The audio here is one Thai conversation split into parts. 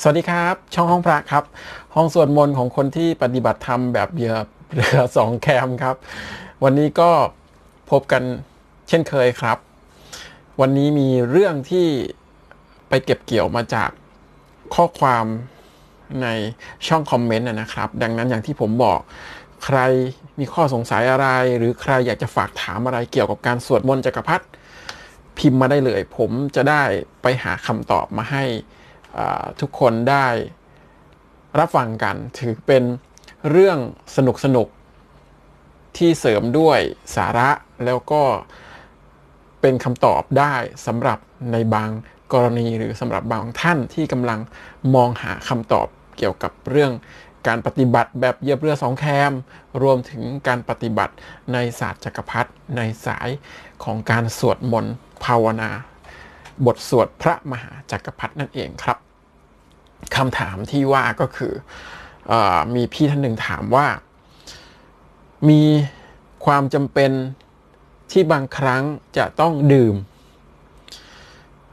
สวัสดีครับ ช่องห้องพระครับ ห้องสวดมนต์ของคนที่ปฏิบัติธรรมแบบเหยื่อเรือสองแคมครับ วันนี้ก็พบกันเช่นเคยครับ วันนี้มีเรื่องที่ไปเก็บเกี่ยวมาจากข้อความในช่องคอมเมนต์นะครับ ดังนั้นอย่างที่ผมบอกใครมีข้อสงสัยอะไร หรือใครอยากจะฝากถามอะไรเกี่ยวกับการสวดมนต์จักรพรรดิพิมพ์มาได้เลย ผมจะได้ไปหาคำตอบมาให้ ทุกคนได้รับฟังกันถือเป็นเรื่องสนุกสนุกที่เสริมด้วยสาระแล้วก็เป็นคำตอบได้สำหรับในบางกรณีหรือสำหรับบางท่านที่กำลังมองหาคำตอบเกี่ยวกับเรื่องการปฏิบัติแบบเยียบเรือสองแคม รวมถึงการปฏิบัติในศาสตร์จักรพรรดิในสายของการสวดมนต์ภาวนา บทสวดพระมหาจักรพรรดินั่นเองครับ คำถามที่ว่าก็คืออมีพี่ท่านหนึ่งถามว่า มีความจำเป็นที่บางครั้งจะต้องดื่ม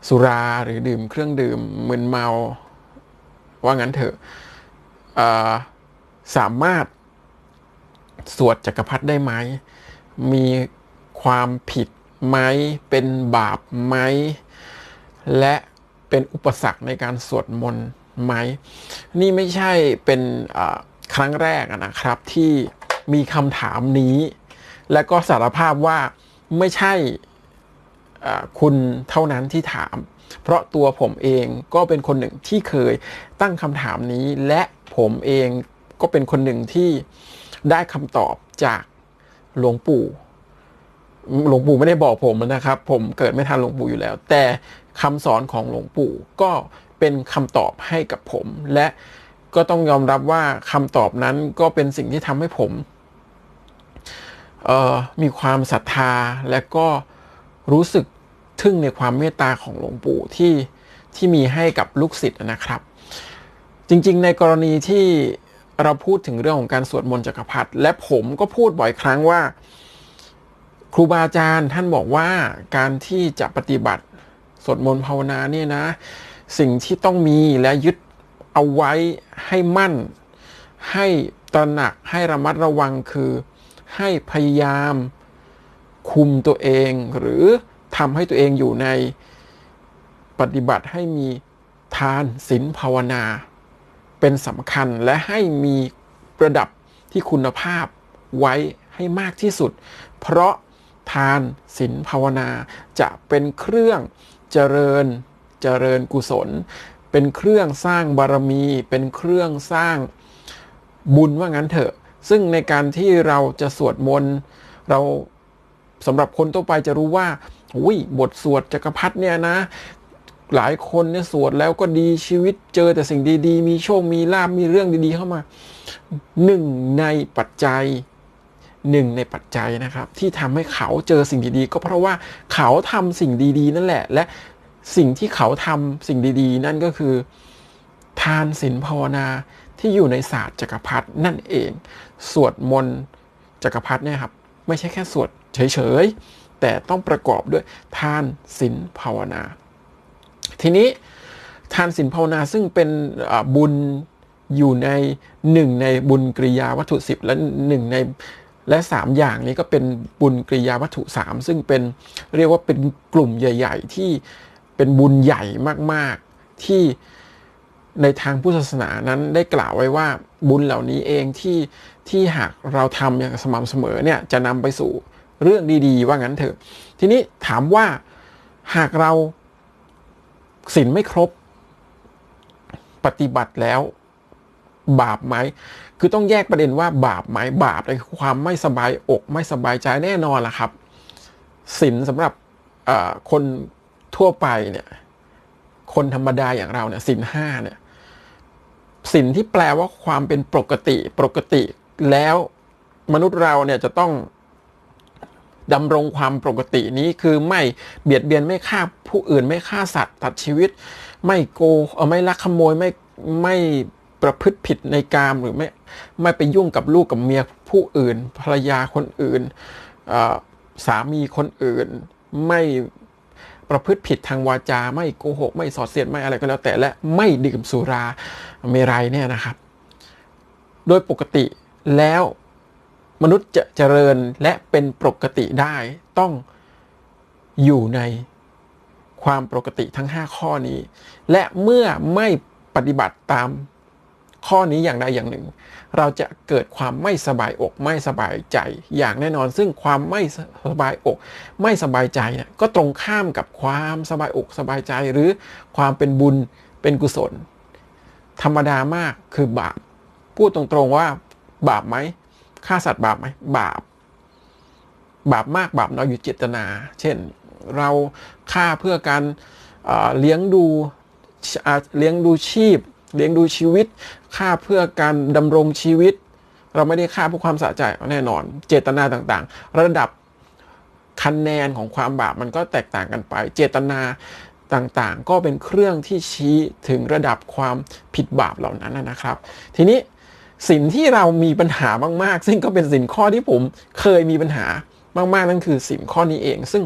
สุราหรือดื่มเครื่องดื่มมึนเมาว่างั้นเถอะสามารถสวดจักรพรรดิได้ไหม มีความผิดไหม เป็นบาปไหม และเป็นอุปสรรคในการสวดมนต์ ไหม นี่ไม่ใช่เป็นครั้งแรกนะครับที่มีคำถามนี้ และก็สารภาพว่าไม่ใช่คุณเท่านั้นที่ถาม เพราะตัวผมเองก็เป็นคนหนึ่งที่เคยตั้งคำถามนี้ และผมเองก็เป็นคนหนึ่งที่ได้คำตอบจากหลวงปู่หลวงปู่ไม่ได้บอกผมนะครับ ผมเกิดไม่ทันหลวงปู่อยู่แล้ว แต่คำสอนของหลวงปู่ก็ เป็นคำตอบให้กับผม และก็ต้องยอมรับว่าคำตอบนั้นก็เป็นสิ่งที่ทำให้ผมมีความศรัทธาและก็รู้สึกทึ่งในความเมตตาของหลวงปู่ที่ที่มีให้กับลูกศิษย์นะครับ จริงๆ ในกรณีที่เราพูดถึงเรื่องของการสวดมนต์จักรพรรดิและผมก็พูดบ่อยครั้งว่า ครูบาอาจารย์ท่านบอกว่าการที่จะปฏิบัติสวดมนต์ภาวนาเนี่ยนะ สิ่งที่ต้องมีและยึดเอาไว้ให้มั่น ให้ตระหนักให้ระมัดระวังคือ ให้พยายามคุมตัวเอง หรือทำให้ตัวเองอยู่ในปฏิบัติให้มีทานศีลภาวนา เป็นสำคัญและให้มีระดับที่คุณภาพไว้ให้มากที่สุด เพราะทานศีลภาวนาจะเป็นเครื่องเจริญ เจริญกุศล เป็นเครื่องสร้างบารมี เป็นเครื่องสร้างบุญว่างั้นเถอะ ซึ่งในการที่เราจะสวดมนต์เราสำหรับคนทั่วไปจะรู้ว่าอุ้ยบทสวดจักรพรรดิเนี่ยนะ หลายคนเนี่ยสวดแล้วก็ดีชีวิตเจอแต่สิ่งดีๆ มีโชค มีลาบมีเรื่องดีๆเข้ามาหนึ่งในปัจจัยหนึ่งในปัจจัยนะครับ ที่ทำให้เขาเจอสิ่งดีๆ ก็เพราะว่าเขาทำสิ่งดีๆ นั่นแหละ และ สิ่งที่เขาทำสิ่งดีๆ นั่นก็คือ ทานศีลภาวนาที่อยู่ในศาสตร์จักรพรรดินั่นเอง สวดมนต์จักรพรรดิเนี่ยครับ ไม่ใช่แค่สวดเฉยๆ แต่ต้องประกอบด้วยทานศีลภาวนา ทีนี้ทานศีลภาวนาซึ่งเป็นบุญอยู่ในหนึ่งในบุญกริยาวัตถุสิบและหนึ่งในและสามอย่างนี้ก็เป็นบุญกริยาวัตถุสามซึ่งเป็นเรียกว่าเป็นกลุ่มใหญ่ ๆ ที่ เป็นบุญใหญ่มาก ๆ ที่ในทางพุทธศาสนานั้นได้กล่าวไว้ว่าบุญเหล่านี้เองที่ที่หากเราทำอย่างสม่ำเสมอเนี่ยจะนำไปสู่เรื่องดีๆ ว่างั้นเถอะ ทีนี้ถามว่าหากเราศีลไม่ครบปฏิบัติแล้วบาปไหม คือต้องแยกประเด็นว่าบาปไหมบาปในความไม่สบายอกไม่สบายใจแน่นอนล่ะครับศีลสำหรับคน ทั่วไปเนี่ย คนธรรมดาอย่างเราเนี่ยศีลห้าเนี่ยศีลที่แปลว่าความเป็นปกติปกติ แล้วมนุษย์เราเนี่ยจะต้องดำรงความปกตินี้คือไม่เบียดเบียนไม่ฆ่าผู้อื่นไม่ฆ่าสัตว์ตัดชีวิต ไม่โกเออไม่ลักขโมยไม่ไม่ประพฤติผิดในกามหรือไม่ไม่ไปยุ่งกับลูกกับเมียผู้อื่น ภรรยาคนอื่นสามีคนอื่น ไม่ ประพฤติผิดทางวาจา ไม่โกหก ไม่สอดเสียดไม่อะไรก็แล้วแต่และไม่ดื่มสุราเมรัยเนี่ยนะครับ โดยปกติแล้วมนุษย์จะเจริญและเป็นปกติได้ต้องอยู่ในความปกติทั้ง 5 ข้อนี้ และเมื่อไม่ปฏิบัติตามข้อนี้อย่างใดอย่างหนึ่ง เราจะเกิดความไม่สบายอกไม่สบายใจอย่างแน่นอน ซึ่งความไม่สบายอก ไม่สบายใจเนี่ยก็ตรงข้ามกับความสบายอกสบายใจหรือความเป็นบุญเป็นกุศล ธรรมดามากคือบาป พูดตรงๆว่าบาปไหมฆ่าสัตว์บาปไหมบาป บาปมากบาปน้อยอยู่เจตนา เช่นเราฆ่าเพื่อการเลี้ยงดูเลี้ยงดูชีพ เลี้ยงดูชีวิต ฆ่าเพื่อการดำรงชีวิต เราไม่ได้ฆ่าเพื่อความสะใจแน่นอน เจตนาต่างๆ ระดับคะแนนของความบาปมันก็แตกต่างกันไป เจตนาต่างๆ ก็เป็นเครื่องที่ชี้ถึงระดับความผิดบาปเหล่านั้นนะครับ ทีนี้สินที่เรามีปัญหามากๆ ซึ่งก็เป็นสินข้อที่ผมเคยมีปัญหามากๆนั่นคือสินข้อนี้เอง ซึ่ง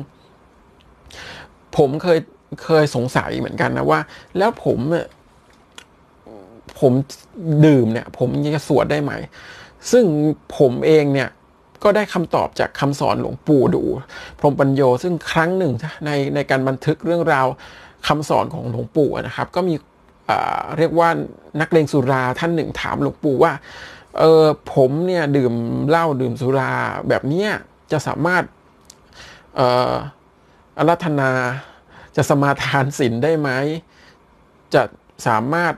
ผมเคยเคยสงสัยเหมือนกันนะว่า แล้วผม ผมดื่มเนี่ยผมจะสวดได้ไหม ซึ่งผมเองเนี่ยก็ได้คำตอบจากคำสอนหลวงปู่ดู พรหมปัญโยซึ่งครั้งหนึ่งในในการบันทึกเรื่องราวคำสอนของหลวงปู่นะครับ ก็มีเรียกว่านักเลงสุราท่านหนึ่งถามหลวงปู่ว่าเออผมเนี่ยดื่มเหล้าดื่มสุราแบบเนี้ยจะสามารถเอ่ออารัธนาจะสมาทานศีลได้ไหม จะสามารถ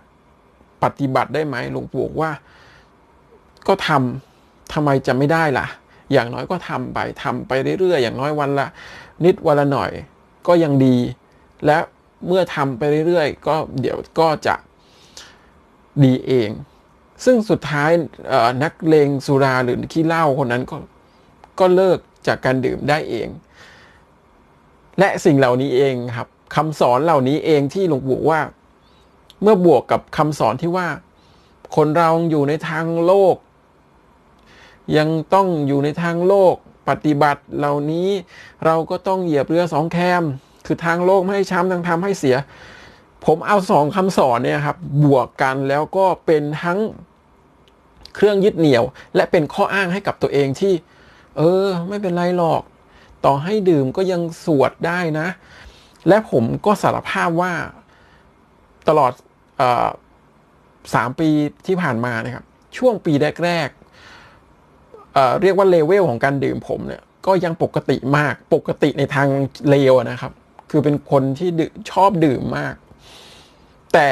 ปฏิบัติได้ไหมหลวงปู่ว่า ก็ทำทำไมจะไม่ได้ล่ะ อย่างน้อยก็ทำไปทำไปเรื่อยๆ อย่างน้อยวันละ นิดวันละหน่อย ก็ยังดี และเมื่อทำไปเรื่อยๆ ก็เดี๋ยวก็จะดีเอง ซึ่งสุดท้ายนักเลงสุราหรือขี้เหล้าคนนั้นก็ก็เลิกจากการดื่มได้เอง และสิ่งเหล่านี้เองครับคำสอนเหล่านี้เองที่หลวงปู่ว่า เมื่อบวกกับคำสอนที่ว่า คนเราอยู่ในทางโลก ยังต้องอยู่ในทางโลก ปฏิบัติเหล่านี้เราก็ต้องเหยียบเรือสองแคม คือทางโลกไม่ให้ช้ำทางทำให้เสีย ผมเอาสองคำสอนเนี่ยครับ บวกกันแล้วก็เป็นทั้งเครื่องยึดเหนี่ยว และเป็นข้ออ้างให้กับตัวเองที่ เออ ไม่เป็นไรหรอก ต่อให้ดื่มก็ยังสวดได้นะ และผมก็สารภาพว่าตลอด สามปีที่ผ่านมานะครับ ช่วงปีแรกๆเเรียกว่าเลเวลของการดื่มผมเนี่ยก็ยังปกติมากปกติในทางเลวนะครับ คือเป็นคนที่ชอบดื่มมาก แต่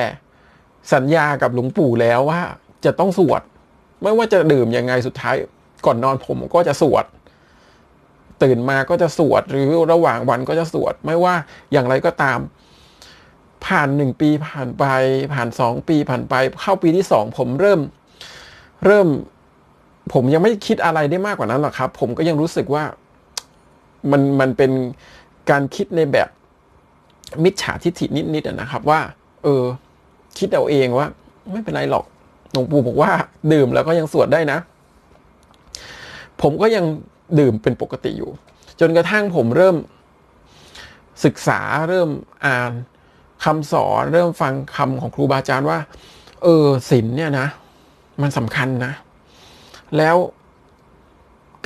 สัญญากับหลวงปู่แล้วว่าจะต้องสวด ไม่ว่าจะดื่มยังไงสุดท้าย ก่อนนอนผมก็จะสวด ตื่นมาก็จะสวดหรือระหว่างวันก็จะสวด ไม่ว่าอย่างไรก็ตาม ผ่านหนึ่งปีผ่านไปผ่านสองปีผ่านไป เข้าปีที่สองผมเริ่ม เริ่ม ผมยังไม่คิดอะไรได้มากกว่านั้นหรอกครับ ผมก็ยังรู้สึกว่ามันมันเป็นการคิดในแบบมิจฉาทิฏฐินิดๆนะครับ ว่า เออ คิดเอาเองว่า ไม่เป็นไรหรอกหลวงปู่บอกว่า ดื่มแล้วก็ยังสวดได้นะ ผมก็ยังดื่มเป็นปกติอยู่ จนกระทั่งผมเริ่มศึกษาเริ่มอ่าน คำสอนเริ่มฟังคำของครูบาอาจารย์ว่า เออศีลเนี่ยนะ มันสำคัญนะ แล้ว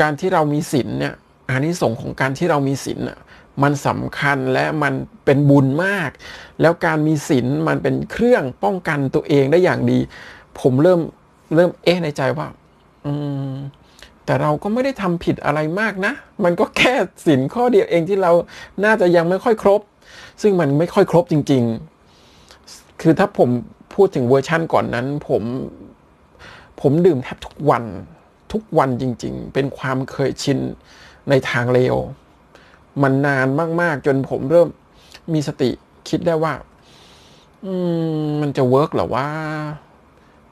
การที่เรามีศีลเนี่ยอานิสงส์ของการที่เรามีศีลน่ะมันสำคัญและมันเป็นบุญมาก แล้วการมีศีลมันเป็นเครื่องป้องกันตัวเองได้อย่างดี ผมเริ่มเริ่มเอ๊ะในใจว่า อืมแต่เราก็ไม่ได้ทำผิดอะไรมากนะ มันก็แค่ศีลข้อเดียวเองที่เราน่าจะยังไม่ค่อยครบ ซึ่งมันไม่ค่อยครบจริง ๆ คือถ้าผมพูดถึงเวอร์ชั่นก่อนนั้น ผมผมดื่มแทบทุกวันทุกวันจริง ๆ เป็นความเคยชินในทางเลวมันนานมาก ๆ จนผมเริ่มมีสติคิดได้ว่า อืมมันจะเวิร์กหรอว่า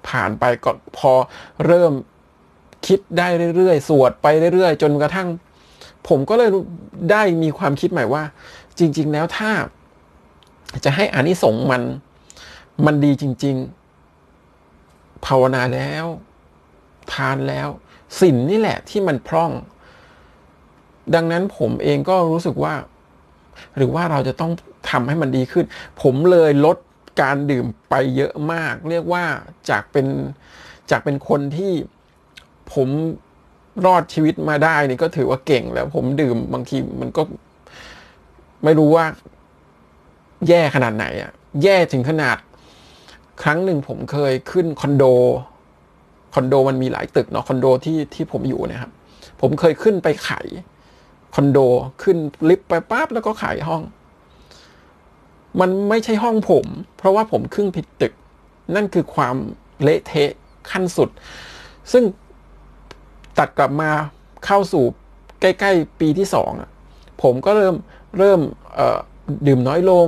ผ่านไปก็พอเริ่มคิดได้เรื่อยๆ สวดไปเรื่อยๆ จนกระทั่ง ผมก็เลยได้มีความคิดใหม่ว่า จริง ๆ แล้วถ้าจะให้อานิสงส์มันมันดีจริง ๆ ภาวนาแล้ว ทานแล้วสินนี่แหละที่มันพร่อง ดังนั้นผมเองก็รู้สึกว่า หรือว่าเราจะต้องทำให้มันดีขึ้น ผมเลยลดการดื่มไปเยอะมาก เรียกว่าจากเป็นจากเป็นคนที่ผม รอดชีวิตมาได้นี่ก็ถือว่าเก่งแล้ว ผมดื่มบางทีมันก็ไม่รู้ว่า แย่ขนาดไหนอะแย่ถึงขนาด ครั้งหนึ่งผมเคยขึ้นคอนโดคอนโดมันมีหลายตึกเนาะคอนโดที่ที่ผมอยู่นะครับ ผมเคยขึ้นไปไขคอนโดขึ้นลิฟต์ไปปั๊บแล้วก็ขายห้อง มันไม่ใช่ห้องผม เพราะว่าผมขึ้นผิดตึก นั่นคือความเละเทะขั้นสุด ซึ่ง ตัดกลับมาเข้าสู่ใกล้ ๆ ปีที่สองผมก็เริ่มเริ่มดื่มน้อยลง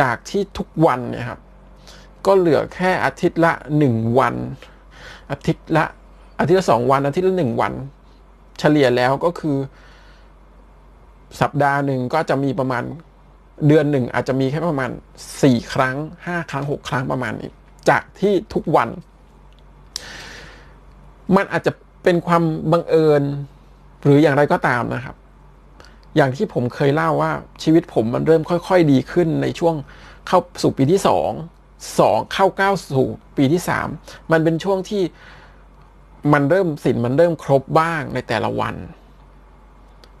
จากที่ทุกวันเนี่ยครับ ก็เหลือแค่อาทิตย์ละหนึ่งวัน อาทิตย์ละอาทิตย์ละสองวัน อาทิตย์ละหนึ่งวัน เฉลี่ยแล้วก็คือ สัปดาห์หนึ่งก็จะมีประมาณเดือนหนึ่งอาจจะมีแค่ประมาณสี่ครั้งห้าครั้งหกครั้งประมาณนี้ จากที่ทุกวัน มันอาจจะ เป็นความบังเอิญ หรืออย่างไรก็ตามนะครับ อย่างที่ผมเคยเล่าว่าชีวิตผมมันเริ่มค่อย ๆ ดีขึ้นในช่วงเข้าสู่ปีที่สองสองเข้าก้าวสู่ปีที่สามมันเป็นช่วงที่มันเริ่มสินมันเริ่มครบบ้างในแต่ละวัน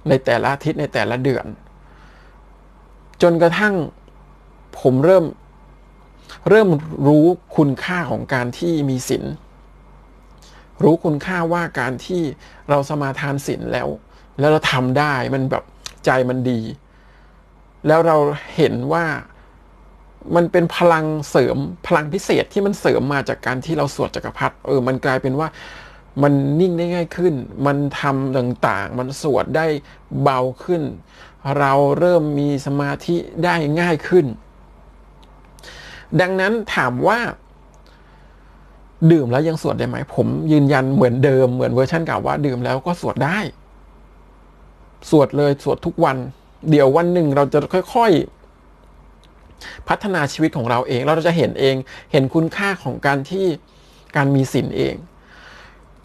ในแต่ละอาทิตย์ในแต่ละเดือน จนกระทั่งผมเริ่มเริ่มรู้คุณค่าของการที่มีศีล รู้คุณค่าว่าการที่เราสมาทานศีลแล้ว แล้วเราทำได้มันแบบใจมันดี แล้วเราเห็นว่ามันเป็นพลังเสริมพลังพิเศษที่มันเสริมมาจากการที่เราสวดจักรพรรดิเออมันกลายเป็นว่ามันนิ่งได้ง่ายขึ้น มันทำต่างๆ มันสวดได้เบาขึ้น เราเริ่มมีสมาธิได้ง่ายขึ้น ดังนั้นถามว่า ดื่มแล้วยังสวดได้ไหม ผมยืนยันเหมือนเดิมเหมือนเวอร์ชันเก่าว่าดื่มแล้วก็สวดได้ สวดเลยสวดทุกวัน เดี๋ยววันหนึ่งเราจะค่อยๆ พัฒนาชีวิตของเราเองเราจะเห็นเอง เห็นคุณค่าของการที่การมีศีลเอง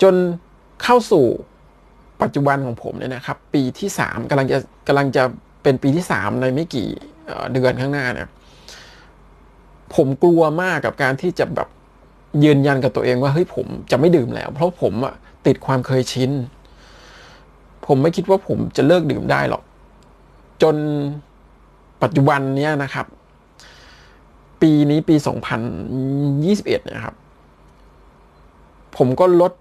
จนเข้าสู่ปัจจุบันของผมเนี่ยนะครับ ปีที่สามกำลังจะกำลังจะเป็นปีที่สามในไม่กี่เดือนข้างหน้าเนี่ยผมกลัวมากกับการที่จะแบบ ยืนยันกับตัวเองว่าเฮ้ยผมจะไม่ดื่มแล้ว เพราะผมอะติดความเคยชินผมไม่คิดว่าผมจะเลิกดื่มได้หรอก จนปัจจุบันเนี้ยนะครับ ปีนี้ปี 2021เนี่ยครับ ผมก็ลด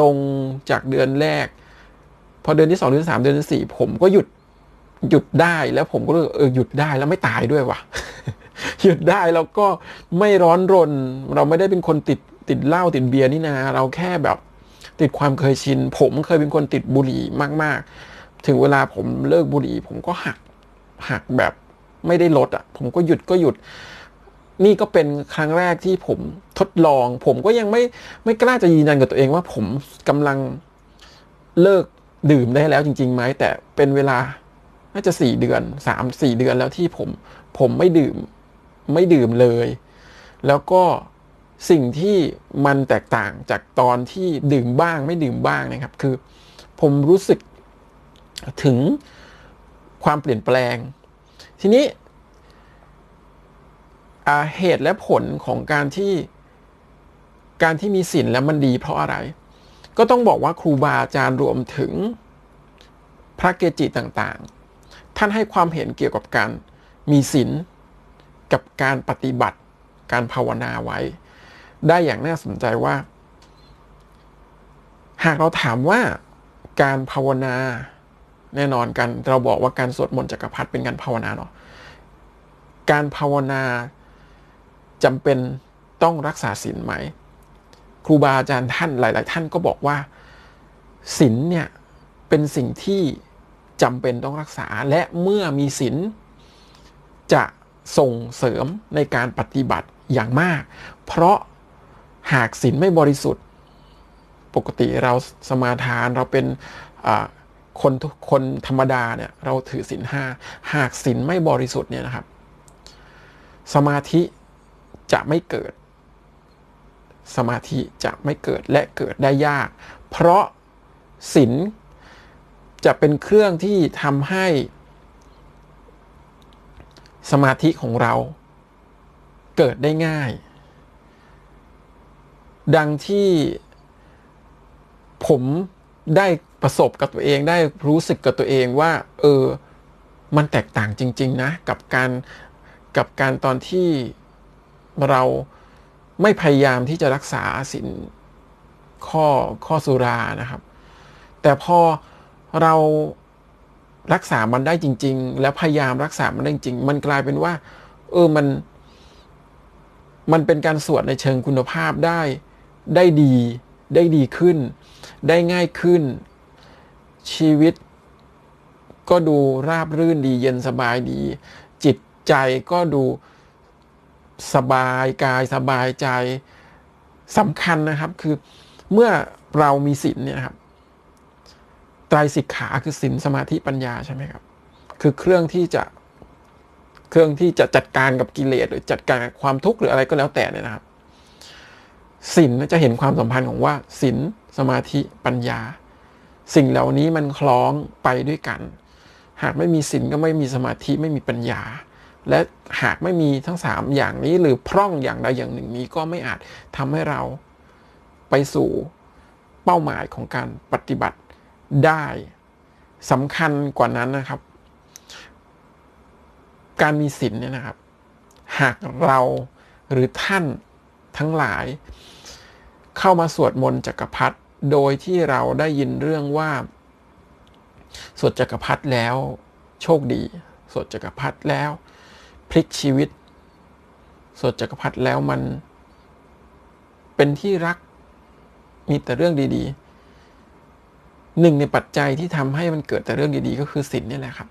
ลงจากเดือนแรก พอเดือนที่สองเดือนสามเดือนที่สี่ผมก็หยุดหยุดได้แล้วผมก็เลยเออหยุดได้แล้วไม่ตายด้วยว่ะ หยุดได้แล้วก็ไม่ร้อนรน เราไม่ได้เป็นคนติดติดเหล้าติดเบียร์นี่นาเราแค่แบบติดความเคยชิน ผมเคยเป็นคนติดบุหรี่มาก ๆ ถึงเวลาผมเลิกบุหรี่ ผมก็หักหักแบบไม่ได้ลดอะ ผมก็หยุดก็หยุด นี่ก็เป็นครั้งแรกที่ผมทดลอง ผมก็ยังไม่ไม่กล้าจะยืนยันกับตัวเองว่าผมกำลังเลิกดื่มได้แล้วจริงๆไหมแต่เป็นเวลาน่าจะสี่เดือนสามสี่เดือนแล้วที่ผมผมไม่ดื่ม ไม่ดื่มเลย แล้วก็สิ่งที่มันแตกต่างจากตอนที่ดื่มบ้างไม่ดื่มบ้างนะครับ คือผมรู้สึกถึงความเปลี่ยนแปลง ทีนี้เหตุและผลของการที่การที่มีศีลแล้วมันดีเพราะอะไร ก็ต้องบอกว่าครูบาอาจารย์รวมถึงพระเกจิต่างๆ ท่านให้ความเห็นเกี่ยวกับการมีศีล กับการปฏิบัติการภาวนาไว้ ได้อย่างน่าสนใจว่า หากเราถามว่าการภาวนาแน่นอนกันเราบอกว่าการสวดมนต์จักรพรรดิเป็นการภาวนาเนาะการภาวนาจำเป็นต้องรักษาศีลไหม ครูบาอาจารย์ท่านหลาย ๆ ท่านก็บอกว่าศีลเนี่ยเป็นสิ่งที่จำเป็นต้องรักษาและเมื่อมีศีลจะ ส่งเสริมในการปฏิบัติอย่างมาก เพราะหากศีลไม่บริสุทธิ์ ปกติเราสมาทานเราเป็นคนคนธรรมดาเนี่ยเราถือศีลห้าหากศีลไม่บริสุทธิ์เนี่ยนะครับ สมาธิจะไม่เกิด สมาธิจะไม่เกิดและเกิดได้ยาก เพราะศีลจะเป็นเครื่องที่ทำให้ สมาธิของเราเกิดได้ง่าย ดังที่ผมได้ประสบกับตัวเองได้รู้สึกกับตัวเองว่า เออ มันแตกต่างจริง ๆ นะ กับการกับการตอนที่เราไม่พยายามที่จะรักษาสินข้อข้อสุรานะครับ แต่พอเรา รักษามันได้จริง ๆ แล้วพยายามรักษามันได้จริง มันกลายเป็นว่า เออมัน มันเป็นการสวดในเชิงคุณภาพได้ ได้ดี ได้ดีขึ้น ได้ง่ายขึ้น ชีวิต ก็ดูราบรื่นดี เย็นสบายดี จิตใจก็ดูสบายกายสบายใจสำคัญนะครับ คือเมื่อเรามีศีลเนี่ยครับ ไตรสิกขาคือศีลสมาธิปัญญาใช่ไหมครับ คือเครื่องที่จะเครื่องที่จะจัดการกับกิเลสหรือจัดการความทุกข์หรืออะไรก็แล้วแต่เนี่ยนะครับศีลจะเห็นความสัมพันธ์ของว่าศีลสมาธิปัญญา สิ่งเหล่านี้มันคล้องไปด้วยกัน หากไม่มีศีลก็ไม่มีสมาธิไม่มีปัญญา และหากไม่มีทั้งสามอย่างนี้หรือพร่องอย่างใดอย่างหนึ่งนี้ก็ไม่อาจทำให้เราไปสู่เป้าหมายของการปฏิบัติ ได้สำคัญกว่านั้นนะครับ การมีศีลเนี่ยนะครับ หากเราหรือท่านทั้งหลาย เข้ามาสวดมนต์จักรพรรดิโดยที่เราได้ยินเรื่องว่า สวดจักรพรรดิแล้ว โชคดี สวดจักรพรรดิแล้ว พลิกชีวิต สวดจักรพรรดิแล้วมัน เป็นที่รักมีแต่เรื่องดี ๆ หนึ่งในปัจจัยที่ทำให้มันเกิดแต่เรื่องดีๆ ก็คือศีลนี่แหละครับ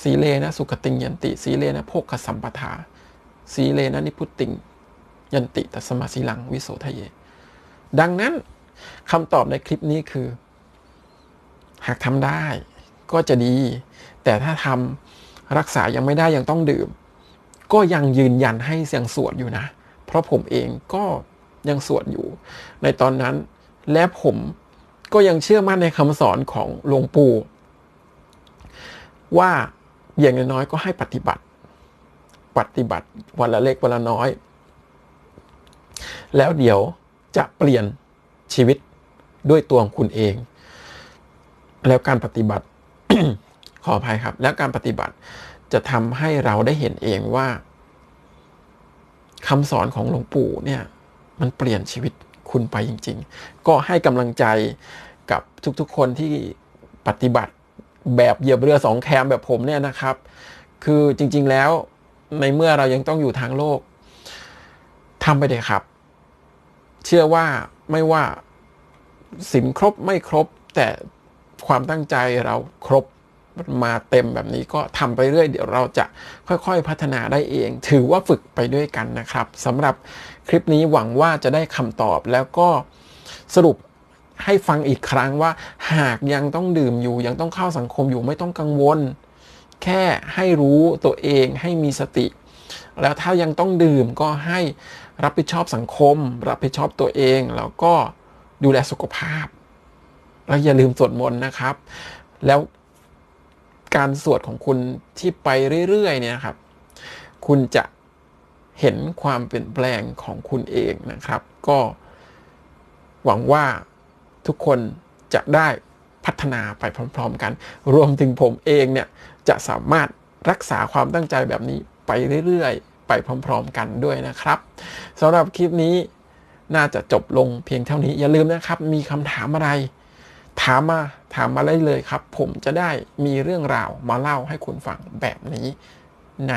สีเลนะสุขติงยันติ สีเลนะโภคสัมปทา สีเลนะนิพุตติงยันติตัสมาสีลังวิโสทะเย ดังนั้นคำตอบในคลิปนี้คือ หากทำได้ก็จะดี แต่ถ้าทำรักษายังไม่ได้ยังต้องดื่ม ก็ยังยืนยันให้เสียงสวดอยู่นะ เพราะผมเองก็ยังสวดอยู่ ในตอนนั้นและผม ก็ยังเชื่อมั่นในคำสอนของหลวงปู่ ว่าอย่างน้อยก็ให้ปฏิบัติ ปฏิบัติวันละเล็กวันละน้อย แล้วเดี๋ยวจะเปลี่ยนชีวิตด้วยตัวของคุณเอง แล้วการปฏิบัติ ขออภัยครับ แล้วการปฏิบัติจะทำให้เราได้เห็นเองว่าคำสอนของหลวงปู่เนี่ย มันเปลี่ยนชีวิต คุณไปจริง ๆ ก็ให้กำลังใจกับทุกๆคนที่ปฏิบัติแบบเหยียบเรือสองแคมแบบผมเนี่ยนะครับ คือจริงๆแล้วในเมื่อเรายังต้องอยู่ทางโลกทำไปเลยครับ เชื่อว่าไม่ว่าสินครบไม่ครบแต่ความตั้งใจเราครบ มาเต็มแบบนี้ก็ทำไปเรื่อย เดี๋ยวเราจะค่อยๆพัฒนาได้เอง ถือว่าฝึกไปด้วยกันนะครับสำหรับคลิปนี้หวังว่าจะได้คำตอบแล้วก็สรุปให้ฟังอีกครั้งว่า หากยังต้องดื่มอยู่ ยังต้องเข้าสังคมอยู่ไม่ต้องกังวล แค่ให้รู้ตัวเองให้มีสติ แล้วถ้ายังต้องดื่มก็ให้รับผิดชอบสังคม รับผิดชอบตัวเอง แล้วก็ดูแลสุขภาพ แล้วอย่าลืมสวดมนต์นะครับ แล้ว การสวดของคุณที่ไปเรื่อยๆเนี่ยครับ คุณจะเห็นความเปลี่ยนแปลงของคุณเองนะครับ ก็หวังว่าทุกคนจะได้พัฒนาไปพร้อม ๆ กัน รวมถึงผมเองเนี่ยจะสามารถรักษาความตั้งใจแบบนี้ไปเรื่อยๆ ไปพร้อม ๆ กันด้วยนะครับสำหรับคลิปนี้น่าจะจบลงเพียงเท่านี้ อย่าลืมนะครับ มีคำถามอะไร ถามมา ถามมาได้เลยครับ ผมจะได้มีเรื่องราวมาเล่าให้คุณฟังแบบนี้ใน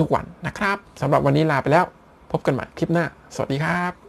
ทุกๆวันนะครับสำหรับวันนี้ลาไปแล้ว พบกันใหม่คลิปหน้า สวัสดีครับ